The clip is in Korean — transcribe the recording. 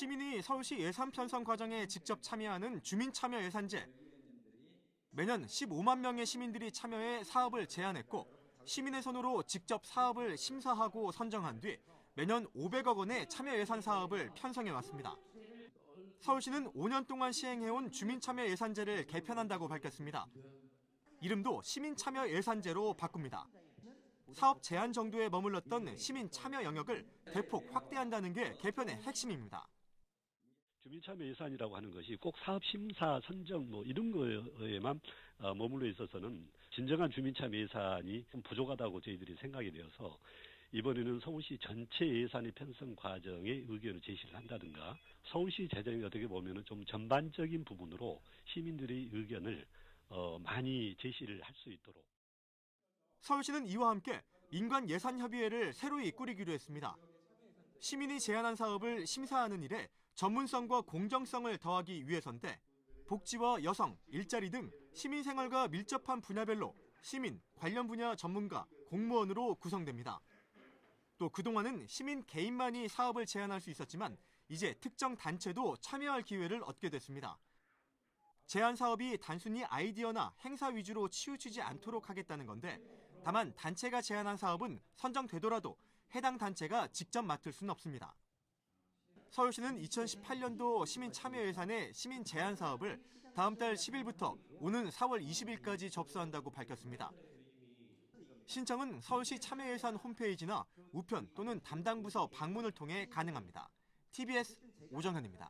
시민이 서울시 예산 편성 과정에 직접 참여하는 주민 참여 예산제. 매년 15만 명의 시민들이 참여해 사업을 제안했고 시민의 손으로 직접 사업을 심사하고 선정한 뒤 매년 500억 원의 참여 예산 사업을 편성해 왔습니다. 서울시는 5년 동안 시행해온 주민 참여 예산제를 개편한다고 밝혔습니다. 이름도 시민 참여 예산제로 바꿉니다. 사업 제한 정도에 머물렀던 시민 참여 영역을 대폭 확대한다는 게 개편의 핵심입니다. 주민참여 예산이라고 하는 것이 꼭 사업 심사 선정 뭐 이런 거에만 어, 머물러 있어서는 진정한 주민참여 예산이 좀 부족하다고 저희들이 생각이 되어서 이번에는 서울시 전체 예산의 편성 과정에 의견을 제시를 한다든가 서울시 재정이 어떻게 보면은 좀 전반적인 부분으로 시민들의 의견을 어, 많이 제시를 할 수 있도록 서울시는 이와 함께 민관 예산 협의회를 새로이 꾸리기로 했습니다. 시민이 제안한 사업을 심사하는 일에 전문성과 공정성을 더하기 위해서인데 복지와 여성, 일자리 등 시민 생활과 밀접한 분야별로 시민, 관련 분야 전문가, 공무원으로 구성됩니다. 또 그동안은 시민 개인만이 사업을 제안할 수 있었지만 이제 특정 단체도 참여할 기회를 얻게 됐습니다. 제안 사업이 단순히 아이디어나 행사 위주로 치우치지 않도록 하겠다는 건데 다만 단체가 제안한 사업은 선정되더라도 해당 단체가 직접 맡을 수는 없습니다. 서울시는 2018년도 시민 참여 예산의 시민 제안 사업을 다음 달 10일부터 오는 4월 20일까지 접수한다고 밝혔습니다. 신청은 서울시 참여 예산 홈페이지나 우편 또는 담당 부서 방문을 통해 가능합니다. TBS 오정현입니다.